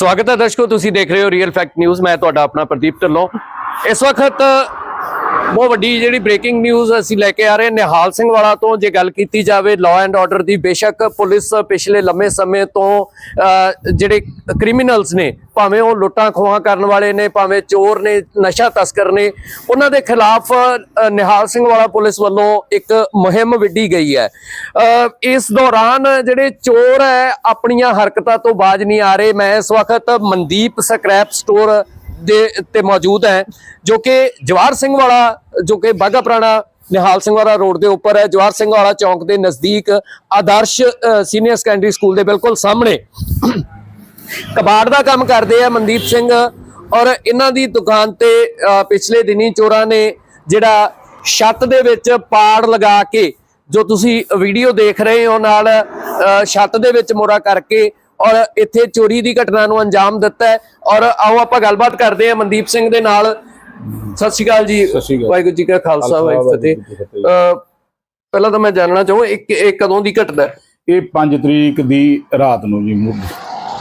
ਸਵਾਗਤ ਹੈ ਦਰਸ਼ਕੋ, ਤੁਸੀਂ ਦੇਖ ਰਹੇ ਹੋ ਰੀਅਲ ਫੈਕਟ ਨਿਊਜ਼ ਮੈਂ ਤੁਹਾਡਾ ਆਪਣਾ ਪ੍ਰਦੀਪ ਢਿੱਲੋਂ। ਇਸ ਵਕਤ ਬਹੁਤ ਵੱਡੀ ਜਿਹੜੀ ਬ੍ਰੇਕਿੰਗ ਨਿਊਜ਼ ਅਸੀਂ ਲੈ ਕੇ ਆ ਰਹੇ ਹਾਂ। ਨਿਹਾਲ ਸਿੰਘ ਵਾਲਾ ਤੋਂ ਜੇ ਗੱਲ ਕੀਤੀ ਜਾਵੇ ਲਾਅ ਐਂਡ ਆਰਡਰ ਦੀ, ਬੇਸ਼ੱਕ ਪੁਲਿਸ ਪਿਛਲੇ ਲੰਮੇ ਸਮੇਂ ਤੋਂ ਜਿਹੜੇ ਕ੍ਰਿਮੀਨਲਸ ਨੇ, ਭਾਵੇਂ ਉਹ ਲੁੱਟਾਂ ਖੋਹਾਂ ਕਰਨ ਵਾਲੇ ਨੇ, ਭਾਵੇਂ ਚੋਰ ਨੇ, ਨਸ਼ਾ ਤਸਕਰ ਨੇ, ਉਹਨਾਂ ਦੇ ਖਿਲਾਫ ਨਿਹਾਲ ਸਿੰਘ ਵਾਲਾ ਪੁਲਿਸ ਵੱਲੋਂ ਇੱਕ ਮੁਹਿੰਮ ਵਿੱਢੀ ਗਈ ਹੈ। ਇਸ ਦੌਰਾਨ ਜਿਹੜੇ ਚੋਰ ਹੈ, ਆਪਣੀਆਂ ਹਰਕਤਾਂ ਤੋਂ ਬਾਜ ਨਹੀਂ ਆ ਰਹੇ। ਮੈਂ ਇਸ ਵਕਤ ਮਨਦੀਪ ਸਕ੍ਰੈਪ ਸਟੋਰ ਦੇ ਤੇ ਮੌਜੂਦ ਹੈ, ਜੋ ਕਿ ਜਵਾਰ ਸਿੰਘ ਵਾਲਾ, ਜੋ ਕਿ ਬਾਗਾ ਪੁਰਾਣਾ ਨਿਹਾਲ ਸਿੰਘ ਵਾਲਾ ਰੋਡ ਦੇ ਉੱਪਰ ਹੈ। ਜਵਾਰ ਸਿੰਘ ਵਾਲਾ ਚੌਂਕ ਦੇ ਨਜ਼ਦੀਕ ਆਦਰਸ਼ ਸੀਨੀਅਰ ਸੈਕੰਡਰੀ ਸਕੂਲ ਦੇ ਬਿਲਕੁਲ ਸਾਹਮਣੇ ਕਬਾੜ ਦਾ ਕੰਮ ਕਰਦੇ ਆ ਮਨਦੀਪ ਸਿੰਘ ਔਰ ਇਹਨਾਂ ਦੀ ਦੁਕਾਨ ਤੇ ਪਿਛਲੇ ਦਿਨੀ ਚੋਰਾਂ ਨੇ ਜਿਹੜਾ ਛੱਤ ਦੇ ਵਿੱਚ ਪਾੜ ਲਗਾ ਕੇ ਜੋ ਤੁਸੀਂ ਵੀਡੀਓ ਦੇਖ ਰਹੇ ਹੋ ਨਾਲ ਛੱਤ ਦੇ ਵਿੱਚ ਮੋਰਾ ਕਰਕੇ ਔਰ ਇੱਥੇ ਚੋਰੀ ਦੀ ਘਟਨਾ ਨੂੰ ਅੰਜਾਮ ਦਿੱਤਾ ਹੈ। ਔਰ ਆਓ ਆਪਾਂ ਗੱਲਬਾਤ ਕਰਦੇ ਹਾਂ ਮਨਦੀਪ ਸਿੰਘ ਦੇ ਨਾਲ। ਸਤਿ ਸ਼੍ਰੀ ਅਕਾਲ ਜੀ। ਵਾਹਿਗੁਰੂ ਜੀ ਕਾ ਖਾਲਸਾ ਵਾਹਿਗੁਰੂ ਜੀ ਕੀ ਫਤਿਹ। ਪਹਿਲਾਂ ਤਾਂ ਮੈਂ ਜਾਣਨਾ ਚਾਹੂੰ ਇੱਕ ਇਹ ਕਦੋਂ ਦੀ ਘਟਨਾ ਹੈ? ਇਹ 5 ਤਰੀਕ ਦੀ ਰਾਤ ਨੂੰ ਜੀ ਮੁੱਢ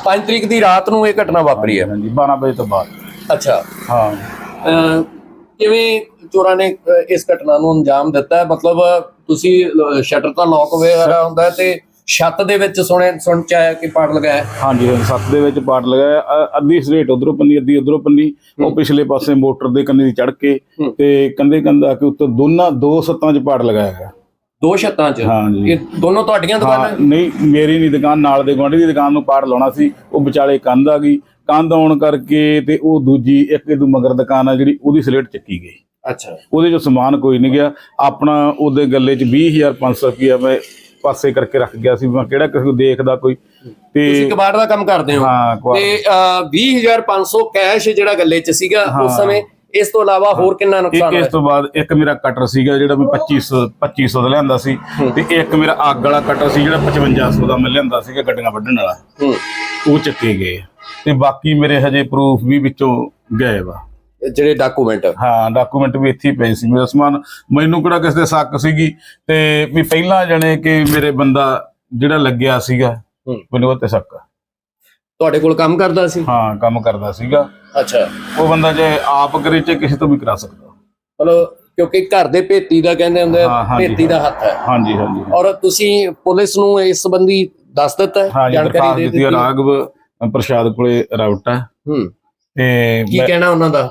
5 ਤਰੀਕ ਦੀ ਰਾਤ ਨੂੰ ਇਹ ਘਟਨਾ ਵਾਪਰੀ ਹੈ। ਹਾਂਜੀ 12 ਵਜੇ ਤੋਂ ਬਾਅਦ। ਅੱਛਾ। ਹਾਂ। ਕਿਵੇਂ ਚੋਰਾਂ ਨੇ ਇਸ ਘਟਨਾ ਨੂੰ ਅੰਜਾਮ ਦਿੱਤਾ? ਮਤਲਬ ਤੁਸੀਂ ਸ਼ਟਰ ਤਾਂ ਲੌਕ ਵਗੈਰਾ ਹੁੰਦਾ ਤੇ ਛੱਤ ਦੇ ਵਿੱਚ ਸੁਣੇ ਸੁਣ ਚ ਆਇਆ ਕਿ ਪਾੜ ਲਗਾਇਆ? ਹੈ। ਹਾਂਜੀ ਹਾਂਜੀ, ਸੱਤ ਦੇ ਵਿੱਚ ਪਾਟ ਲਗਾਇਆ। ਅ- ਅੱਧੀ ਸਟ੍ਰੇਟ ਉਧਰੋਂ ਪੰਨੀ ਅੱਧੀ ਉਧਰੋਂ ਪੰਨੀ। ਉਹ ਪਿਛਲੇ ਪਾਸੇ ਮੋਟਰ ਦੇ ਕੰਨੇ ਦੀ ਚੜ ਕੇ ਹੂੰ। ਤੇ ਕੰਦੇ ਕੰਦਾ ਕੇ ਉੱਤੇ ਦੋਨਾਂ ਦੋ ਸੱਤਾਂ 'ਚ ਪਾਟ ਲਗਾਇਆ ਗਿਆ। ਦੋ ਛੱਤਾਂ 'ਚ? ਹਾਂਜੀ। ਇਹ ਦੋਨੋਂ ਤੁਹਾਡੀਆਂ ਹਾਂ ਦੁਕਾਨਾਂ? ਨਹੀਂ ਮੇਰੀ ਨਹੀਂ ਦੁਕਾਨ ਨਾਲ ਦੇ ਗੁਆਂਢੀ ਦੀ ਦੁਕਾਨ ਨੂੰ ਪਾੜ ਲਾਉਣਾ ਸੀ। ਉਹ ਵਿਚਾਲੇ ਕੰਧ ਆ ਗਈ। ਕੰਧ ਆਉਣ ਕਰਕੇ ਤੇ ਉਹ ਦੂਜੀ ਇੱਕ ਇਹਦੂ ਮਗਰ ਦੁਕਾਨ ਆ ਜਿਹੜੀ ਉਹਦੀ ਸਲੇਟ ਚੱਕੀ ਗਈ। ਅੱਛਾ। ਉਹਦੇ ਚੋਂ ਸਮਾਨ ਕੋਈ ਨਹੀਂ ਗਿਆ। ਆਪਣਾ ਉਹਦੇ ਗੱਲੇ 'ਚ 20500 ਰੁਪਇਆ ਮੈਂ ਪਾਸੇ ਕਰਕੇ ਰੱਖ ਗਿਆ ਸੀ ਮੈਂ ਕਿਹੜਾ ਕਿਸੇ ਨੂੰ ਦੇਖਦਾ ਕੋਈ। ਤੇ ਤੁਸੀਂ ਕਬਾੜ ਦਾ ਕੰਮ ਕਰਦੇ ਹੋ। ਹਾਂ ਤੇ ਅਹ, 20500 ਕੈਸ਼ ਜਿਹੜਾ ਗੱਲੇ 'ਚ ਸੀਗਾ ਉਸ ਹਾਂ। ਸਮੇਂ ਇਸ ਤੋਂ ਇਲਾਵਾ ਹੋਰ ਕਿੰਨਾ ਇੱਕ ਨੁਕਸਾਨ ਇਸ ਹੋਇਆ? ਤੋਂ ਬਾਅਦ ਇੱਕ ਮੇਰਾ ਕਟਰ ਸੀਗਾ ਜਿਹੜਾ ਮੈਂ 2500 2500 ਦਾ ਲਿਆਂਦਾ ਸੀ। ਤੇ ਇੱਕ ਮੇਰਾ ਅੱਗ ਵਾਲਾ ਕਟਰ ਸੀ ਜਿਹੜਾ 5500 ਦਾ ਮੈਂ ਲਿਆਂਦਾ ਸੀਗਾ ਗੱਡੀਆਂ ਵੱਢਣ ਵਾਲਾ। ਹੂੰ। ਉਹ ਚੱਕੇ ਗਏ। ਤੇ ਬਾਕੀ ਮੇਰੇ ਹਜੇ ਪ੍ਰੂਫ ਵੀ ਵਿੱਚੋਂ ਗਏ ਵਾ ਜਿਹੜੇ ਡਾਕੂਮੈਂਟ ਹਾਂ ਡਾਕੂਮੈਂਟ ਵੀ ਇੱਥੇ ਹੀ ਪਏ ਸੀ ਮੇਰਾ ਸਮਾਨ। ਮੈਨੂੰ ਕਿਹੜਾ ਕਿਸੇ ਦੇ ਸ਼ੱਕ ਸੀਗੀ ਤੇ ਵੀ ਪਹਿਲਾਂ ਜਣੇ ਕਿ ਮੇਰੇ ਬੰਦਾ ਜਿਹੜਾ ਲੱਗਿਆ ਸੀਗਾ। ਮੈਨੂੰ ਉਹ ਤੇ ਸ਼ੱਕ ਆ। ਤੁਹਾਡੇ ਕੋਲ ਕੰਮ ਕਰਦਾ ਸੀ? ਹਾਂ ਕੰਮ ਕਰਦਾ ਸੀਗਾ। ਅੱਛਾ। ਉਹ ਬੰਦਾ ਜੇ ਆਪ ਕਰੇ ਚ ਕਿਸੇ ਤੋਂ ਵੀ ਕਰਾ ਸਕਦਾ। ਮਤਲਬ ਕਿਉਂਕਿ ਘਰ ਦੇ ਭੇਤੀ ਦਾ ਕਹਿੰਦੇ ਹੁੰਦੇ ਭੇਤੀ ਦਾ ਹੱਥ ਹੈ। ਹਾਂਜੀ ਹਾਂਜੀ ਔਰ ਤੁਸੀਂ ਪੁਲਿਸ ਨੂੰ ਇਸ ਸੰਬੰਧੀ ਦੱਸ ਦਿੱਤਾ ਹੈ? ਹਾਂ ਜੀ ਦਰਖਾਸਤ ਦਿੱਤੀ? ਰਾਘਵ ਪ੍ਰਸ਼ਾਦ ਕੋਲੇ ਰਾਊਟ ਹੈ। ਹੂੰ। ਤੇ ਕੀ ਕਹਿਣਾ ਉਹਨਾਂ ਦਾ?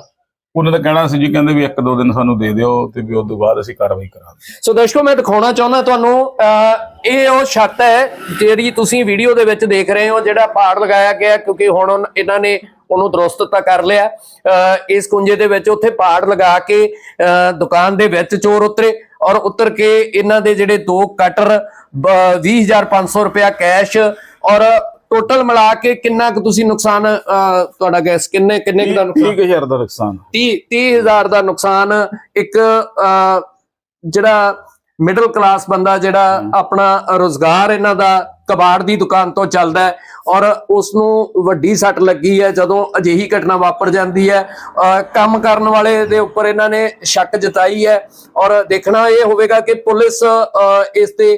ਉਹਨਾਂ ਦਾ ਕਹਿਣਾ ਸੀ ਜੀ ਕਹਿੰਦੇ ਵੀ ਇੱਕ ਦੋ ਦਿਨ ਸਾਨੂੰ ਦੇ ਦਿਓ ਤੇ ਵੀ ਉਸ ਤੋਂ ਬਾਅਦ ਅਸੀਂ ਕਾਰਵਾਈ ਕਰਾਂਗੇ ਸੋ ਦਰਸ਼ਕੋ ਮੈਂ ਦਿਖਾਉਣਾ ਚਾਹੁੰਦਾ ਤੁਹਾਨੂੰ ਅਹ, ਇਹ ਉਹ ਛੱਤ ਹੈ ਜਿਹੜੀ ਤੁਸੀਂ ਵੀਡੀਓ ਦੇ ਵਿੱਚ ਦੇਖ ਰਹੇ ਹੋ ਜਿਹੜਾ ਪਾੜ ਲਗਾਇਆ ਗਿਆ ਕਿਉਂਕਿ ਹੁਣ ਉਨ- ਇਹਨਾਂ ਨੇ ਉਹਨੂੰ ਦਰੁਸਤ ਤਾਂ ਕਰ ਲਿਆ। ਅਹ, ਇਸ ਕੁੰਜੇ ਦੇ ਵਿੱਚ ਉੱਥੇ ਪਾੜ ਲਗਾ ਕੇ ਅਹ, ਦੁਕਾਨ ਦੇ ਵਿੱਚ ਚੋਰ ਉਤਰੇ ਔਰ ਉਤਰ ਕੇ ਇਹਨਾਂ ਦੇ ਜਿਹੜੇ ਦੋ ਕਟਰ 20500 ਰੁਪਇਆ ਕੈਸ਼ ਔਰ ਟੋਟਲ ਮਿਲਾ ਕੇ ਕਿੰਨਾ ਕੁ ਤੁਸੀਂ ਨੁਕਸਾਨ ਤੁਹਾਡਾ ਗੈਸ ਕਿੰਨੇ ਕਿੰਨੇ ਕੁ ਦਾ ਨੁਕਸਾਨ? 30000 ਦਾ ਨੁਕਸਾਨ। 30 30000 ਦਾ ਨੁਕਸਾਨ ਇੱਕ ਜਿਹੜਾ ਮਿਡਲ ਕਲਾਸ ਬੰਦਾ ਜਿਹੜਾ ਆਪਣਾ ਰੋਜ਼ਗਾਰ ਇਹਨਾਂ ਦਾ ਕਬਾੜ ਦੀ ਦੁਕਾਨ ਤੋਂ ਚੱਲਦਾ ਹੈ ਔਰ ਉਸ ਨੂੰ ਵੱਡੀ ਸੱਟ ਲੱਗੀ ਹੈ ਜਦੋਂ ਅਜਿਹੀ ਘਟਨਾ ਵਾਪਰ ਜਾਂਦੀ ਹੈ। ਕੰਮ ਕਰਨ ਵਾਲੇ ਦੇ ਉੱਪਰ ਇਹਨਾਂ ਨੇ ਸ਼ੱਕ ਜਤਾਈ ਹੈ ਔਰ ਦੇਖਣਾ ਇਹ ਹੋਵੇਗਾ ਕਿ ਪੁਲਿਸ ਇਸ ਤੇ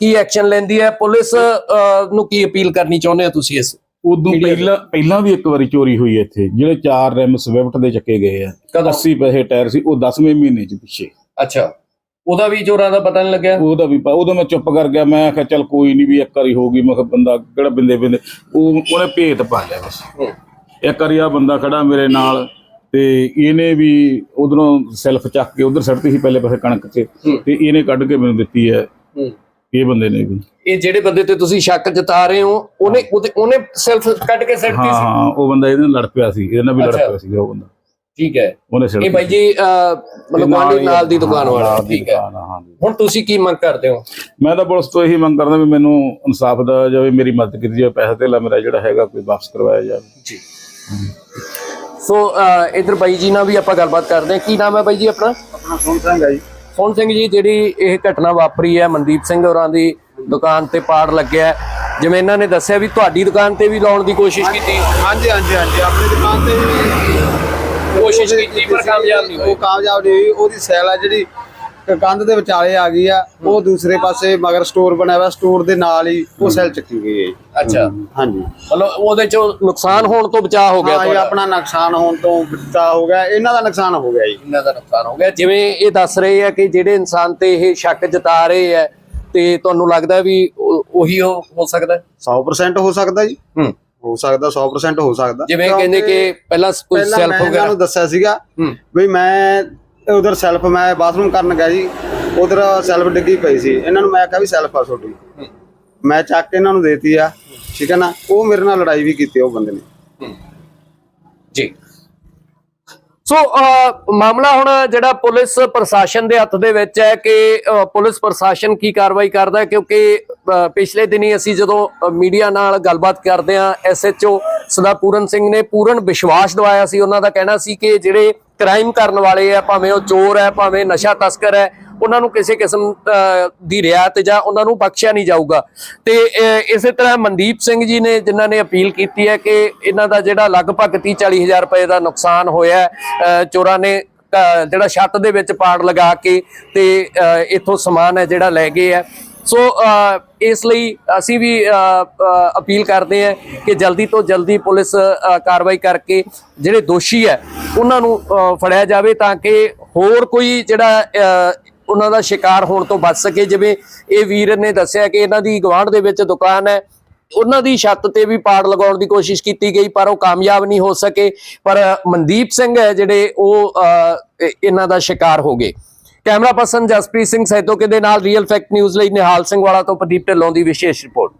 ਕੀ ਐਕਸ਼ਨ ਲੈਂਦੀ ਹੈ। ਪੁਲਿਸ ਨੂੰ ਕੀ ਅਪੀਲ ਕਰਨੀ ਚਾਹੁੰਦੇ ਹੋ ਤੁਸੀਂ ਇਸ? ਉਦੋਂ ਪਹਿਲਾਂ ਪਹਿਲਾਂ ਵੀ ਇੱਕ ਵਾਰੀ ਚੋਰੀ ਹੋਈ ਇੱਥੇ ਜਿਹੜੇ ਚਾਰ ਰਿਮ ਸਵਿਫਟ ਦੇ ਚੱਕੇ ਗਏ ਆ। ਕਦੋਂ? 80 ਪੈਸੇ ਟਾਇਰ ਸੀ ਉਹ 10ਵੇਂ ਮਹੀਨੇ ਚ ਪਿੱਛੇ। ਅੱਛਾ। ਉਹਦਾ ਵੀ ਚੋਰਾਂ ਦਾ ਪਤਾ ਨਹੀਂ ਲੱਗਿਆ? ਉਹਦਾ ਵੀ ਪ- ਉਦੋਂ ਮੈਂ ਚੁੱਪ ਕਰ ਗਿਆ ਮੈਂ ਕਿਹਾ ਚੱਲ ਕੋਈ ਨਹੀਂ ਵੀ ਇੱਕ ਵਾਰੀ ਹੋ ਗਈ। ਮੈਂ ਕਿਹਾ ਬੰਦਾ ਕਿਹੜਾ ਬਿੰਦੇ ਬਿੰਦੇ? ਉਹ ਉਹਨੇ ਭੇਤ ਪਾ ਲਿਆ ਬਸ। ਹੂੰ। ਇੱਕ ਵਾਰੀ ਆ ਬੰਦਾ ਖੜਾ ਮੇਰੇ ਨਾਲ ਤੇ ਇਹਨੇ ਵੀ ਉਧਰੋਂ ਸੈਲਫ ਚੱਕ ਕੇ ਉਧਰ ਸੜਤੀ ਸੀ ਪਹਿਲੇ ਪਾਸੇ ਕਣਕ 'ਚ। ਤੇ ਇਹਨੇ ਕੱਢ ਕੇ ਮੈਨੂੰ ਦਿੱਤੀ ਹੈ। ਹੂੰ। ਇਹ ਬੰਦੇ ਨੇ ਵੀ। ਇਹ ਜਿਹੜੇ ਬੰਦੇ ਤੇ ਤੁਸੀਂ ਸ਼ੱਕ ਜਤਾ ਰਹੇ ਹੋ ਉਹਨੇ ਉਹਦੇ- ਉਹਨੇ ਸੈਲਫ ਕੱਢ ਕੇ ਸੱਟਤੀ ਹਾਂ ਸੀ? ਹਾਂ ਉਹ ਬੰਦਾ ਇਹਦੇ ਨਾਲ ਲੜ ਪਿਆ ਸੀ। ਇਹਦੇ ਨਾਲ ਵੀ ਲੜ ਅੱਛਾ। ਪਿਆ ਸੀ ਉਹ ਬੰਦਾ। ਠੀਕ ਹੈ। ਉਹਨੇ ਸਿਰ ਇਹ ਬਾਈ ਜੀ ਮਤਲਬ ਗੁਆਂਢੀ ਨਾਲ ਦੀ ਦੁਕਾਨ ਵਾਲਾ ਠੀਕ ਹੈ। ਹੁਣ ਤੁਸੀਂ ਕੀ ਮੰਗ ਕਰਦੇ ਹੋ? ਮੈਂ ਤਾਂ ਪੁਲਿਸ ਤੋਂ ਇਹੀ ਮੰਗ ਕਰਦਾ ਵੀ ਮੈਨੂੰ ਇਨਸਾਫ ਦਾ ਜਾਵੇ ਮੇਰੀ ਮਦਦ ਕੀਤੀ ਜਾਵੇ ਪੈਸਾ ਧੇਲਾ ਮੇਰਾ ਜਿਹੜਾ ਹੈਗਾ ਕੋਈ ਵਾਪਸ ਕਰਵਾਇਆ ਜਾਵੇ। ਜੀ। ਸੋ ਇੱਧਰ ਬਾਈ ਜੀ ਨਾਲ ਵੀ ਆਪਾਂ ਗੱਲਬਾਤ ਕਰਦੇ ਹਾਂ। ਕੀ ਨਾਮ ਹੈ ਬਾਈ ਜੀ ਆਪਣਾ? ਆਪਣਾ ਸੋਨ ਸਿੰਘ ਹੈ ਜੀ। ਸੋਹਣ ਸਿੰਘ ਜੀ ਜਿਹੜੀ ਇਹ ਘਟਨਾ ਵਾਪਰੀ ਹੈ ਮਨਦੀਪ ਸਿੰਘ ਹੋਰਾਂ ਦੀ ਦੁਕਾਨ ਤੇ ਪਾੜ ਲੱਗਿਆ। ਜਿਵੇਂ ਇਹਨਾਂ ਨੇ ਦੱਸਿਆ ਵੀ ਤੁਹਾਡੀ ਦੁਕਾਨ ਤੇ ਵੀ ਲਾਉਣ ਦੀ ਕੋਸ਼ਿਸ਼ ਕੀਤੀ। ਹਾਂਜੀ ਹਾਂਜੀ ਹਾਂਜੀ। ਆਪਣੀ ਦੁਕਾਨ ਤੇ ਵੀ ਕੋਸ਼ਿਸ਼ ਕੀਤੀ ਪਰ ਕਾਮਯਾਬ ਨਹੀਂ ਹੋਈ। ਉਹ ਕਾਮਯਾਬ ਨਹੀਂ ਹੋਈ। ਉਹਦੀ ਸੈਲ ਆ ਜਿਹੜੀ ਕੰਧ ਦੇ ਵਿਚਾਲੇ ਆ ਗਈ ਆ ਉਹ ਦੂਸਰੇ ਪਾਸੇ ਮਗਰ ਸਟੋਰ ਬਣਿਆ ਹੋਇਆ ਸਟੋਰ ਦੇ ਨਾਲ ਹੀ ਉਹ ਸੈੱਲ ਚੱਕੀ ਗਈ ਹੈ ਜੀ। ਅੱਛਾ। ਹਾਂਜੀ। ਮਤਲਬ ਉਹਦੇ ਚੋਂ ਨੁਕਸਾਨ ਹੋਣ ਤੋਂ ਬਚਾਅ ਹੋ ਗਿਆ ਹਾਂ ਇਹ ਤੁਹਾਡਾ? ਆਪਣਾ ਨੁਕਸਾਨ ਹੋਣ ਤੋਂ ਬਚਾ ਹੋ ਗਿਆ। ਇਹਨਾਂ ਦਾ ਨੁਕਸਾਨ ਹੋ ਗਿਆ ਜੀ। ਇਹਨਾਂ ਦਾ ਨੁਕਸਾਨ ਹੋ ਗਿਆ। ਜਿਵੇਂ ਇਹ ਦੱਸ ਰਹੇ ਆ ਕਿ ਜਿਹੜੇ ਇਨਸਾਨ ਤੇ ਇਹ ਸ਼ੱਕ ਜਤਾ ਰਹੇ ਆ ਤੇ ਤੁਹਾਨੂੰ ਲੱਗਦਾ ਵੀ ਉਹ- ਹੋ ਸਕਦਾ? ਹੈ? 100% ਹੋ ਸਕਦਾ ਜੀ। ਹੂੰ। ਹੋ ਸਕਦਾ 100% ਹੋ ਸਕਦਾ। ਜਿਵੇਂ ਕਹਿੰਦੇ ਕਿ ਪਹਿਲਾਂ ਕੋਈ ਪਹਿਲਾਂ ਸੈਲਫ ਮੈਂ ਵਗੈਰਾ ਨੂੰ ਦੱਸਿਆ ਸੀਗਾ ਵੀ ਮੈਂ ਉਧਰ ਸੈਲਫ ਮੈਂ ਬਾਥਰੂਮ ਕਰਨ ਗਿਆ ਜੀ ਉਧਰ ਸੈਲਫ ਡਿੱਗੀ ਪਈ ਸੀ। ਇਹਨਾਂ ਨੂੰ ਮੈਂ ਕਿਹਾ ਵੀ ਸੈਲਫ ਆ ਤੁਹਾਡੀ। ਮੈਂ ਚੱਕ ਕੇ ਇਹਨਾਂ ਨੂੰ ਦੇਤੀ ਆ ਠੀਕ ਹੈ ਨਾ? ਉਹ ਮੇਰੇ ਨਾਲ ਲੜਾਈ ਵੀ ਕੀਤੀ ਉਹ ਬੰਦੇ ਨੇ। ਜੀ। ਸੋ ਮਾਮਲਾ ਹੁਣ ਜਿਹੜਾ ਪੁਲਿਸ ਪ੍ਰਸ਼ਾਸਨ ਦੇ ਹੱਥ ਦੇ ਵਿੱਚ ਹੈ ਕਿ ਪੁਲਿਸ ਪ੍ਰਸ਼ਾਸਨ ਕੀ ਕਾਰਵਾਈ ਕਰਦਾ ਹੈ? ਕਿਉਂਕਿ ਪਿਛਲੇ ਦਿਨੀ ਅਸੀਂ ਜਦੋਂ ਮੀਡੀਆ ਨਾਲ ਗੱਲਬਾਤ ਕਰਦੇ ਹਾਂ ਐਸਐਚਓ ਸਦਾ ਪੂਰਨ ਸਿੰਘ ਨੇ ਪੂਰਨ ਵਿਸ਼ਵਾਸ ਦਵਾਇਆ ਸੀ। ਉਹਨਾਂ ਦਾ ਕਹਿਣਾ ਸੀ ਕਿ ਜਿਹੜੇ ਕ੍ਰਾਈਮ ਕਰਨ ਵਾਲੇ ਆ, ਭਾਵੇਂ ਉਹ ਚੋਰ ਹੈ, ਭਾਵੇਂ ਨਸ਼ਾ ਤਸਕਰ ਹੈ ਉਹਨਾਂ ਨੂੰ ਕਿਸੇ ਕਿਸਮ ਦੀ ਰਿਆਇਤ ਜਾਂ ਉਹਨਾਂ ਨੂੰ ਬਖਸ਼ਿਆ ਨਹੀਂ ਜਾਊਗਾ। ਤੇ ਇਸੇ ਤਰ੍ਹਾਂ ਮਨਦੀਪ ਸਿੰਘ ਜੀ ਨੇ ਜਿਨ੍ਹਾਂ ਨੇ ਅਪੀਲ ਕੀਤੀ ਹੈ ਕਿ ਇਹਨਾਂ ਦਾ ਜਿਹੜਾ ਲਗਭਗ 30 40 ਹਜ਼ਾਰ ਰੁਪਏ ਦਾ ਨੁਕਸਾਨ ਹੋਇਆ ਚੋਰਾਂ ਨੇ ਜਿਹੜਾ ਛੱਤ ਦੇ ਵਿੱਚ ਪਾੜ ਲਗਾ ਕੇ ਤੇ ਇੱਥੋਂ ਸਮਾਨ ਹੈ ਜਿਹੜਾ ਲੈ ਗਏ ਹੈ। ਸੋ ਇਸ ਲਈ ਅਸੀਂ ਵੀ ਅਪੀਲ ਕਰਦੇ ਹਾਂ ਕਿ ਜਲਦੀ ਤੋਂ ਜਲਦੀ ਪੁਲਿਸ ਕਾਰਵਾਈ ਕਰਕੇ ਜਿਹੜੇ ਦੋਸ਼ੀ ਹੈ, ਉਹਨਾਂ ਨੂੰ ਫੜਿਆ ਜਾਵੇ ਤਾਂ ਕਿ ਹੋਰ ਕੋਈ ਜਿਹੜਾ ਉਹਨਾਂ ਦਾ ਸ਼ਿਕਾਰ ਹੋਣ ਤੋਂ ਬਚ ਸਕੇ। ਜਿਵੇਂ ਇਹ ਵੀਰ ਨੇ ਦੱਸਿਆ ਕਿ ਇਹਨਾਂ ਦੀ ਗਵਾਂਢ ਦੇ ਵਿੱਚ ਦੁਕਾਨ ਹੈ। ਉਹਨਾਂ ਦੀ ਛੱਤ ਤੇ ਵੀ ਪਾੜ ਲਗਾਉਣ ਦੀ ਕੋਸ਼ਿਸ਼ ਕੀਤੀ ਗਈ, ਪਰ ਉਹ ਕਾਮਯਾਬ ਨਹੀਂ ਹੋ ਸਕੇ। ਪਰ ਮਨਦੀਪ ਸਿੰਘ ਹੈ ਜਿਹੜੇ ਉਹ ਇਹਨਾਂ ਦਾ ਸ਼ਿਕਾਰ ਹੋ ਗਏ। ਕੈਮਰਾ ਪਰਸਨ ਜਸਪ੍ਰੀਤ ਸਿੰਘ ਸੈਤੋਕੇ ਦੇ ਨਾਲ ਰੀਅਲ ਫੈਕਟ ਨਿਊਜ਼ ਲਈ ਨਿਹਾਲ ਸਿੰਘ ਵਾਲਾ ਤੋਂ ਪ੍ਰਦੀਪ ਢਿੱਲੋਂ ਦੀ ਵਿਸ਼ੇਸ਼ ਰਿਪੋਰਟ।